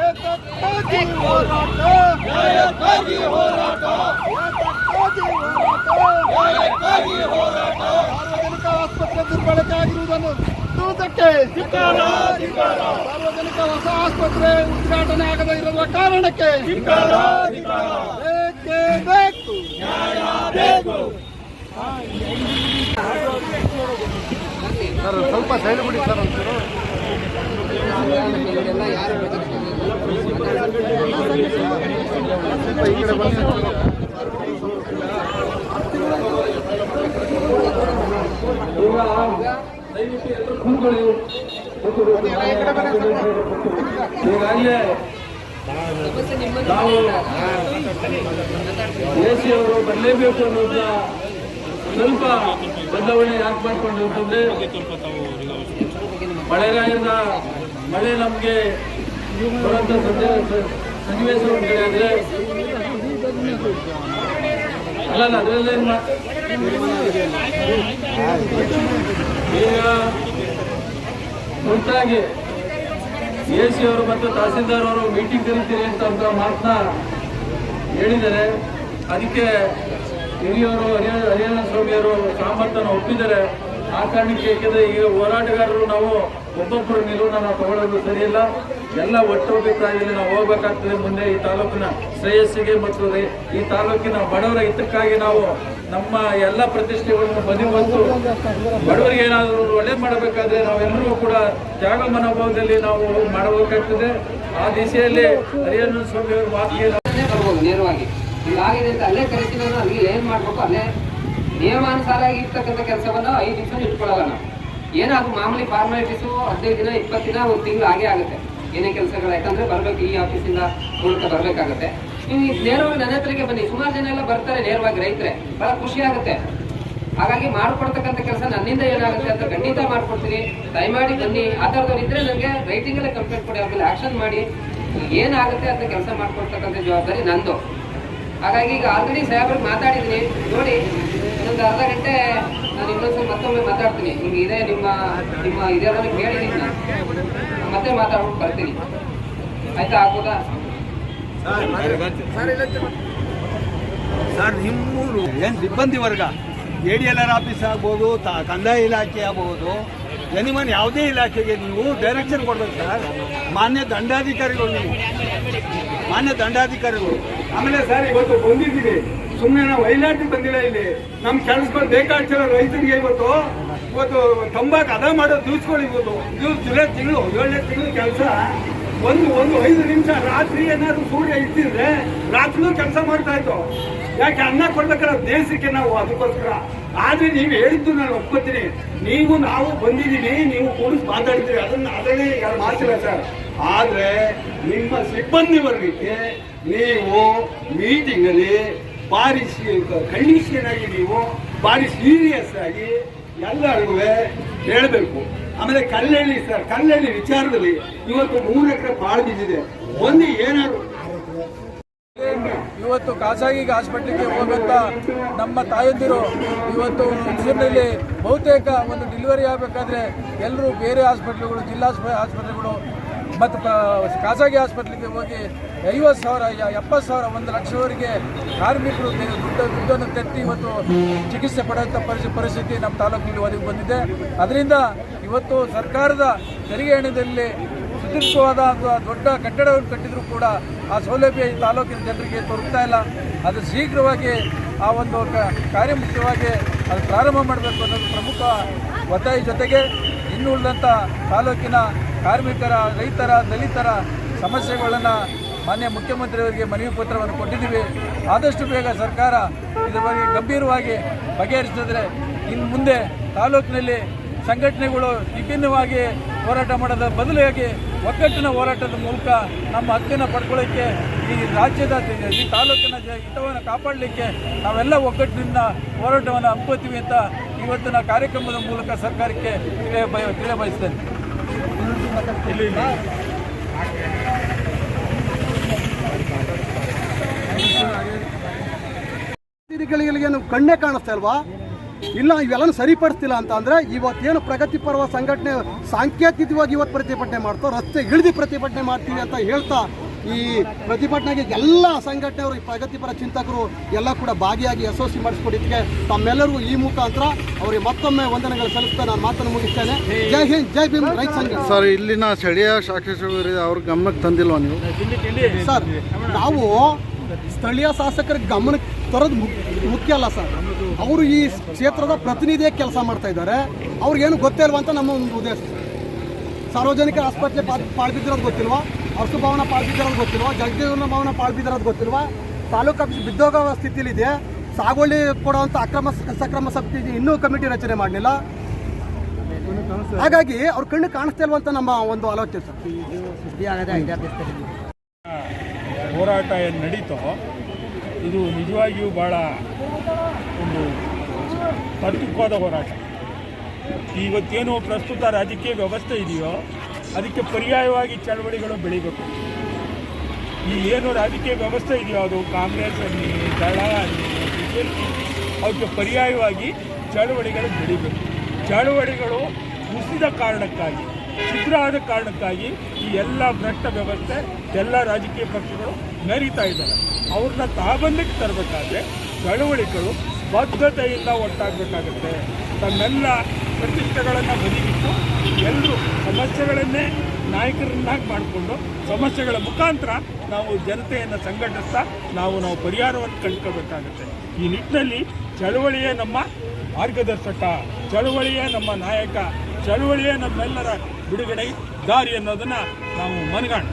ಏತಕ್ಕಾಗಿ ಹೋರಾಟ ಹೋರಾಟ ಹೋರಾಟ ಹೋರಾಟ ಸಾರ್ವಜನಿಕ ಆಸ್ಪತ್ರೆ ದುರ್ಬಳಕೆ ಆಗಿರುವುದನ್ನು ಧಿಕ್ಕಾರ. ಸಾರ್ವಜನಿಕ ಹೊಸ ಆಸ್ಪತ್ರೆ ಉದ್ಘಾಟನೆ ಆಗದೇ ಇರುವ ಕಾರಣಕ್ಕೆ ಧಿಕ್ಕಾರ, ಧಿಕ್ಕಾರ. ಬೇಕೇ ಬೇಕು ಬೇಕು ಸರ್ ಸ್ವಲ್ಪ ಸೈಡ್ ಬಿಡಿ ಸರ್ ಒಂಚೂರು ಈಗಾಗಲೇ ನಾವು ಅವರು ಬರಲೇಬೇಕು ಅನ್ನೋದನ್ನ ಸ್ವಲ್ಪ ಬದಲಾವಣೆ ಯಾಕೆ ಮಾಡ್ಕೊಂಡು ಅಂತಂದ್ರೆ ಮಳೆಗಾಲದಿಂದ ಮಳೆ ನಮಗೆ ಸನ್ನಿವೇಶ ಒಂದ್ ಅಲ್ಲ ಆದ್ರೆ ಅಲ್ಲಲ್ಲ ಅದರಲ್ಲೇ ಈಗ ಒಟ್ಟಾಗಿ ಎ ಸಿ ಅವರು ಮತ್ತು ತಹಸೀಲ್ದಾರ್ ಅವರು ಮೀಟಿಂಗ್ ಕರೀತೀರಿ ಅಂತ ಅಂತ ಮಾತನ್ನ ಹೇಳಿದ್ದಾರೆ. ಅದಕ್ಕೆ ಹಿರಿಯವರು, ಹರಿಯ ಹರಿಯಾಣ ಸ್ವಾಮಿಯವರು ಸಾಮರ್ಥ್ಯನ ಒಪ್ಪಿದ್ದಾರೆ. ಆ ಕಾರಣಕ್ಕೆ ಏಕೆಂದರೆ ಈಗ ಹೋರಾಟಗಾರರು ನಾವು ಒಬ್ಬೊಬ್ಬರು ನಿಲುವನ್ನ ನಾವು ತಗೊಳ್ಳೋದು ಸರಿಯಿಲ್ಲ. ಎಲ್ಲ ಒಟ್ಟೊಟ್ಟಿಗೆ ನಾವು ಹೋಗ್ಬೇಕಾಗ್ತದೆ ಮುಂದೆ ಈ ತಾಲೂಕಿನ ಶ್ರೇಯಸ್ಸಿಗೆ ಮತ್ತು ಈ ತಾಲೂಕಿನ ಬಡವರ ಹಿತಕ್ಕಾಗಿ ನಾವು ನಮ್ಮ ಎಲ್ಲ ಪ್ರತಿಷ್ಠೆಗಳನ್ನು ಬಂದು ಬಡವರಿಗೆ ಏನಾದರೂ ಒಳ್ಳೆ ಮಾಡಬೇಕಾದ್ರೆ ನಾವೆಲ್ಲರೂ ಕೂಡ ತ್ಯಾಗ ಮನೋಭಾವದಲ್ಲಿ ನಾವು ಮಾಡಬೇಕಾಗ್ತದೆ. ಆ ದಿಸೆಯಲ್ಲಿ ಹರಿಯಾಣ ಸ್ವಾಮಿ ಅವರು ಮಾತಿಗೆ ನೇರವಾಗಿ. ಹಿಂಗಾಗಿದೆ ಅಂತ ಅಲ್ಲೇ ಕರಿತೀವಿ ಅಂದ್ರೆ ಅಲ್ಲಿ ಏನ್ ಮಾಡ್ಬೇಕು? ಅಲ್ಲೇ ನಿಯಮಾನುಸಾರ ಇರ್ತಕ್ಕಂಥ ಕೆಲಸವನ್ನು ಐದು ದಿವಸ ಇಟ್ಕೊಳ್ಳೋಣ ಏನಾದ್ರು ಮಾಮೂಲಿ ಫಾರ್ಮಾಲಿಟೀಸು ಹದಿನೈದು ದಿನ, ಇಪ್ಪತ್ತು ದಿನ, ಒಂದು ತಿಂಗಳು ಹಾಗೆ ಆಗುತ್ತೆ. ಏನೇ ಕೆಲಸಗಳು, ಯಾಕಂದ್ರೆ ಬರ್ಬೇಕು ಈ ಆಫೀಸಿಂದ ಮೂಲಕ ಬರಬೇಕಾಗುತ್ತೆ. ನೀವು ನೇರವಾಗಿ ನನ್ನ ಹತ್ರಕ್ಕೆ ಬನ್ನಿ. ಸುಮಾರು ಜನ ಎಲ್ಲ ಬರ್ತಾರೆ ನೇರವಾಗಿ ರೈತರೆ. ಬಹಳ ಖುಷಿ ಆಗುತ್ತೆ. ಹಾಗಾಗಿ ಮಾಡ್ಕೊಡ್ತಕ್ಕಂಥ ಕೆಲಸ ನನ್ನಿಂದ ಏನಾಗುತ್ತೆ ಅಂತ ಖಂಡಿತ ಮಾಡ್ಕೊಡ್ತೀನಿ. ದಯಮಾಡಿ ಬನ್ನಿ. ಆ ಥರದವ್ರು ಇದ್ರೆ ನನಗೆ ರೈಟಿಂಗಲ್ಲೇ ಕಂಪ್ಲೇಂಟ್ ಕೊಡಿ ಅವ್ರ ಮೇಲೆ ಆಕ್ಷನ್ ಮಾಡಿ. ಏನಾಗುತ್ತೆ ಅಂತ ಕೆಲಸ ಮಾಡ್ಕೊಡ್ತಕ್ಕಂಥ ಜವಾಬ್ದಾರಿ ನಂದು. ಹಾಗಾಗಿ ಈಗ ಆಲ್ರೆಡಿ ಸಾಹೇಬ್ರಿಗೆ ಮಾತಾಡಿದ್ದೀನಿ ನೋಡಿ ಇನ್ನೊಂದು ಅರ್ಧ ಗಂಟೆ ನಾನು ಇನ್ನೊಂದ್ಸಲ ಮತ್ತೊಮ್ಮೆ ಮಾತಾಡ್ತೀನಿ. ಹಿಂಗೆ ಇದೆ ನಿಮ್ಮ ನಿಮ್ಮ ಇದೆಲ್ಲ ಹೇಳಿದ್ದೀನಿ ನಾನು. ಮತ್ತೆ ಮಾತಾಡ್ಬಿಟ್ಟು ಬರ್ತೀನಿ. ಆಯ್ತಾ, ಆಗ್ಬೋದಾ? ಸರ್ ನಿಮ್ಮೂರು ಏನು ಸಿಬ್ಬಂದಿ ವರ್ಗ? A D L R office ಆಗ್ಬೋದು, ತ- ಕಂದಾಯ ಇಲಾಖೆ ಆಗ್ಬೋದು. ಎನಿಮನ್ ಯಾವುದೇ ಇಲಾಖೆಗೆ ನೀವು ಡೈರೆಕ್ಷನ್ ಕೊಡ್ಬೇಕು ಸರ್. ಮಾನ್ಯ ದಂಡಾಧಿಕಾರಿಗಳು ನೀವು. ಮಾನ್ಯ ದಂಡಾಧಿಕಾರಿಗಳು. ಆಮೇಲೆ ಸರ್, ಇವತ್ತು ಬಂದಿದ್ದೀವಿ. ಸುಮ್ಮನೆ ನಾವು ವೈಲಾಟಿ ಬಂದಿಲ್ಲ ಇಲ್ಲಿ. ನಮ್ಮ ಕೆಲಸಗಳು ಬೇಕಾಗ್ತಿರೋ ರೈತರಿಗೆ ಇವತ್ತು ಇವತ್ತು ತಂಬಾಕು ಅದ ಮಾಡೋ ದಿವ್ಸಗಳು ಇವತ್ತು. ದಿವ್ಸ, ಜುಲೈ ತಿಂಗಳು, ಏಳನೇ ತಿಂಗಳು ಕೆಲಸ. ಒಂದು ಒಂದು ಐದು ನಿಮಿಷ ರಾತ್ರಿ ಏನಾದ್ರು ಸೂರ್ಯ ಇಟ್ಟಿದ್ರೆ ರಾತ್ರಿನೂ ಕೆಲಸ ಮಾಡ್ತಾ ಇತ್ತು ಯಾಕೆ ಅನ್ನ ಕೊಡ್ಬೇಕಲ್ಲ ದೇಶಕ್ಕೆ ನಾವು ಅದಕ್ಕೋಸ್ಕರ. ಆದ್ರೆ ನೀವು ಹೇಳಿದ್ದು ನಾನು ಒಪ್ಕೋತೀನಿ. ನೀವು, ನಾವು ಬಂದಿದ್ದೀವಿ, ನೀವು ಕೂಡಿಸಿ ಮಾತಾಡ್ತೀವಿ ಅದನ್ನ ಅದನ್ನೇ ಯಾರು ಮಾಡ್ತಿಲ್ಲ ಸರ್. ಆದ್ರೆ ನಿಮ್ಮ ಸಿಬ್ಬಂದಿ ವರ್ಗಕ್ಕೆ ನೀವು ಮೀಟಿಂಗಲ್ಲಿ ಭಾರಿ ಕಂಡೀಷನ್ ಆಗಿ ನೀವು ಭಾರಿ ಸೀರಿಯಸ್ ಆಗಿ ಎಲ್ಲರಿಗೂ ಹೇಳಬೇಕು. ಆಮೇಲೆ ಕಲ್ಲಳ್ಳಿ ಸರ್, ಕಲ್ಲಳ್ಳಿ ವಿಚಾರದಲ್ಲಿ ಇವತ್ತು ಮೂರು ಎಕರೆ ಪಾಳು ಬಿದ್ದಿದೆ. ಒಂದು ಏನಾದ್ರು ಇವತ್ತು ಖಾಸಗಿ ಹಾಸ್ಪಿಟ್ಲಿಗೆ ಹೋಗುವಂತ ನಮ್ಮ ತಾಯಂದಿರು ಇವತ್ತು ಮೈಸೂರಿನಲ್ಲಿ ಬಹುತೇಕ ಒಂದು ಡೆಲಿವರಿ ಆಗಬೇಕಾದ್ರೆ ಎಲ್ಲರೂ ಬೇರೆ ಹಾಸ್ಪಿಟ್ಲ್ಗಳು ಜಿಲ್ಲಾ ಆಸ್ಪ- ಆಸ್ಪತ್ರೆಗಳು ಮತ್ತು ಖಾಸಗಿ ಆಸ್ಪತ್ರೆಗೆ ಹೋಗಿ ಐವತ್ತು ಸಾವಿರ ಎಪ್ಪತ್ತು ಸಾವಿರ, ಒಂದು ಲಕ್ಷವರೆಗೆ ಕಾರ್ಮಿಕರು ದುಡ್ಡು, ದುಡ್ಡನ್ನು ತೆತ್ತಿ ಇವತ್ತು ಚಿಕಿತ್ಸೆ ಪಡೆಯುವಂಥ ಪರಿಸ್ಥಿತಿ ಪರಿಸ್ಥಿತಿ ನಮ್ಮ ತಾಲೂಕಿನಲ್ಲಿ ಒದಗಿ ಬಂದಿದೆ. ಅದರಿಂದ ಇವತ್ತು ಸರ್ಕಾರದ ತೆರಿಗೆ ಹಣದಲ್ಲಿ ಸುದೀರ್ಘವಾದ ಒಂದು ದೊಡ್ಡ ಕಟ್ಟಡವನ್ನು ಕಟ್ಟಿದರೂ ಕೂಡ ಆ ಸೌಲಭ್ಯ ಈ ತಾಲೂಕಿನ ಜನರಿಗೆ ದೊರಕ್ತಾ ಇಲ್ಲ. ಅದು ಶೀಘ್ರವಾಗಿ ಆ ಒಂದು ಕಾರ್ಯಮುಖ್ಯವಾಗಿ ಅದು ಪ್ರಾರಂಭ ಮಾಡಬೇಕು ಅನ್ನೋದು ಪ್ರಮುಖ ಒತ್ತಾಯ ಜೊತೆಗೆ ಇನ್ನು ಉಳಿದಂಥ ತಾಲೂಕಿನ ಕಾರ್ಮಿಕರ, ರೈತರ, ದಲಿತರ ಸಮಸ್ಯೆಗಳನ್ನು ಮಾನ್ಯ ಮುಖ್ಯಮಂತ್ರಿಯವರಿಗೆ ಮನವಿ ಪತ್ರವನ್ನು ಕೊಟ್ಟಿದ್ದೀವಿ. ಆದಷ್ಟು ಬೇಗ ಸರ್ಕಾರ ಇದರ ಬಗ್ಗೆ ಗಂಭೀರವಾಗಿ ಬಗೆಹರಿಸಿದ್ರೆ ಇನ್ನು ಮುಂದೆ ತಾಲೂಕಿನಲ್ಲಿ ಸಂಘಟನೆಗಳು ವಿಭಿನ್ನವಾಗಿ ಹೋರಾಟ ಮಾಡೋದ ಬದಲಾಗಿ ಒಗ್ಗಟ್ಟಿನ ಹೋರಾಟದ ಮೂಲಕ ನಮ್ಮ ಹಕ್ಕನ್ನು ಪಡ್ಕೊಳ್ಳೋಕ್ಕೆ ಈ ರಾಜ್ಯದ ಈ ತಾಲೂಕಿನ ಹಿತವನ್ನು ಕಾಪಾಡಲಿಕ್ಕೆ ನಾವೆಲ್ಲ ಒಗ್ಗಟ್ಟಿನಿಂದ ಹೋರಾಟವನ್ನು ಹಂಪತ್ತೀವಿ ಅಂತ ಇವತ್ತಿನ ಕಾರ್ಯಕ್ರಮದ ಮೂಲಕ ಸರ್ಕಾರಕ್ಕೆ ತಿಳಿಯ ಬಯ, ತಿಳಿಯ ಗಳಿಗೆ ಕಣ್ಣೇ ಕಾಣಿಸ್ತಾ ಇಲ್ವಾ? ಇಲ್ಲ, ಇವೆಲ್ಲನೂ ಸರಿಪಡಿಸ್ತಿಲ್ಲ ಅಂತ ಅಂದರೆ ಇವತ್ತೇನು ಪ್ರಗತಿಪರ ಸಂಘಟನೆ ಸಾಂಕೇತಿಕವಾಗಿ ಇವತ್ತು ಪ್ರತಿಭಟನೆ ಮಾಡ್ತಾರೋ ರಸ್ತೆ ಇಳಿದು ಪ್ರತಿಭಟನೆ ಮಾಡ್ತೀವಿ ಅಂತ ಹೇಳ್ತಾ ಈ ಪ್ರತಿಭಟನೆಗೆ ಎಲ್ಲ ಸಂಘಟನೆಯವರು ಈ ಪ್ರಗತಿಪರ ಚಿಂತಕರು ಎಲ್ಲ ಕೂಡ ಭಾಗಿಯಾಗಿ ಯಶಸ್ವಿ ಮಾಡಿಸ್ಕೊಟ್ಟಿದ್ದಕ್ಕೆ ತಮ್ಮೆಲ್ಲರಿಗೂ ಈ ಮುಖಾಂತರ ಅವರಿಗೆ ಮತ್ತೊಮ್ಮೆ ವಂದನೆಗಳು ಸಲ್ಲಿಸ್ತಾ ನಾನು ಮಾತನ್ನು ಮುಗಿಸ್ತೇನೆ. ಜೈ ಹಿಂದ್ ಜೈ ಭೀಮ್ ರೈತ ಸಂಘ. ಸರ್ ಇಲ್ಲಿನ ಸ್ಥಳೀಯ ಶಾಸಕರು ಅವ್ರ ಗಮನಕ್ಕೆ ತಂದಿಲ್ವಾ ನೀವು? ಸರ್ ನಾವು ಸ್ಥಳೀಯ ಶಾಸಕರ ಗಮನಕ್ಕೆ ತರೋದು ಮುಖ್ಯ ಅಲ್ಲ ಸರ್. ಅವರು ಈ ಕ್ಷೇತ್ರದ ಪ್ರತಿನಿಧಿಯಾಗಿ ಕೆಲಸ ಮಾಡ್ತಾ ಇದ್ದಾರೆ. ಅವ್ರಿಗೇನು ಗೊತ್ತೇ ಇಲ್ವಾ ಅಂತ ನಮ್ಮ ಒಂದು ಉದ್ದೇಶ. ಸಾರ್ವಜನಿಕ ಆಸ್ಪತ್ರೆ ಪಾಳ್ಬಿದ್ದಿರೋದು ಗೊತ್ತಿಲ್ವಾ? ಹಸು ಭವನ ಪಾಳ್ಬಿದ್ದಿರೋದು ಗೊತ್ತಿಲ್ವಾ? ಜಗಜೀವನ ಭವನ ಪಾಳ್ಬಿದ್ದಿರೋದು ಗೊತ್ತಿಲ್ವಾ? ತಾಲೂಕು ಆಫೀಸ್ ಸ್ಥಿತಿಯಲ್ಲಿದೆ ಸ್ಥಿತಿಲಿದೆ. ಸಾಗುವಳಿ ಕೊಡುವಂಥ ಅಕ್ರಮ ಸಕ್ರಮ ಸಮಿತಿ ಇನ್ನೂ ಕಮಿಟಿ ರಚನೆ ಮಾಡಲಿಲ್ಲ. ಹಾಗಾಗಿ ಅವ್ರ ಕಣ್ಣು ಕಾಣಿಸ್ತಾ ಇಲ್ವಂತ ನಮ್ಮ ಒಂದು ಆಲೋಚನೆ ಹೋರಾಟ ಏನು ನಡೀತೋ, ಇದು ನಿಜವಾಗಿಯೂ ಭಾಳ ಒಂದು ಹೋರಾಟ. ಇವತ್ತೇನು ಪ್ರಸ್ತುತ ರಾಜಕೀಯ ವ್ಯವಸ್ಥೆ ಇದೆಯೋ ಅದಕ್ಕೆ ಪರ್ಯಾಯವಾಗಿ ಚಳವಳಿಗಳು ಬೆಳಿಬೇಕು. ಈ ಏನು ರಾಜಕೀಯ ವ್ಯವಸ್ಥೆ ಇದೆಯೋ ಅದು ಕಾಂಗ್ರೆಸ್ ಅಲ್ಲಿ ದಳ ಅಲ್ಲಿ ಅವಕ್ಕೆ ಪರ್ಯಾಯವಾಗಿ ಚಳವಳಿಗಳು ಬೆಳಿಬೇಕು. ಚಳವಳಿಗಳು ಕುಸಿದ ಕಾರಣಕ್ಕಾಗಿ, ಛಿದ್ರ ಆದ ಕಾರಣಕ್ಕಾಗಿ ಈ ಎಲ್ಲ ಭ್ರಷ್ಟ ವ್ಯವಸ್ಥೆ, ಎಲ್ಲ ರಾಜಕೀಯ ಪಕ್ಷಗಳು ಮೆರೀತಾ ಇದ್ದಾರೆ. ಅವ್ರನ್ನ ತಾಬಂದಕ್ಕೆ ತರಬೇಕಾದ್ರೆ ಚಳವಳಿಗಳು ಬದ್ಧತೆಯಿಂದ ಒಟ್ಟಾಗಬೇಕಾಗುತ್ತೆ. ತಮ್ಮೆಲ್ಲ ಪ್ರತಿಷ್ಠೆಗಳನ್ನು ಬದಿಗಿಟ್ಟು ಎಲ್ಲರೂ ಸಮಸ್ಯೆಗಳನ್ನೇ ನಾಯಕರನ್ನಾಗಿ ಮಾಡಿಕೊಂಡು ಸಮಸ್ಯೆಗಳ ಮುಖಾಂತರ ನಾವು ಜನತೆಯನ್ನು ಸಂಘಟಿಸ್ತಾ ನಾವು ನಾವು ಪರಿಹಾರವನ್ನು ಕಂಡುಕೋಬೇಕಾಗುತ್ತೆ ಈ ನಿಟ್ಟಿನಲ್ಲಿ ಚಳುವಳಿಯೇ ನಮ್ಮ ಮಾರ್ಗದರ್ಶಕ, ಚಳುವಳಿಯೇ ನಮ್ಮ ನಾಯಕ, ಚಳುವಳಿಯೇ ನಮ್ಮೆಲ್ಲರ ಬಿಡುಗಡೆ ದಾರಿ ಅನ್ನೋದನ್ನು ನಾವು ಮನಗಾಣ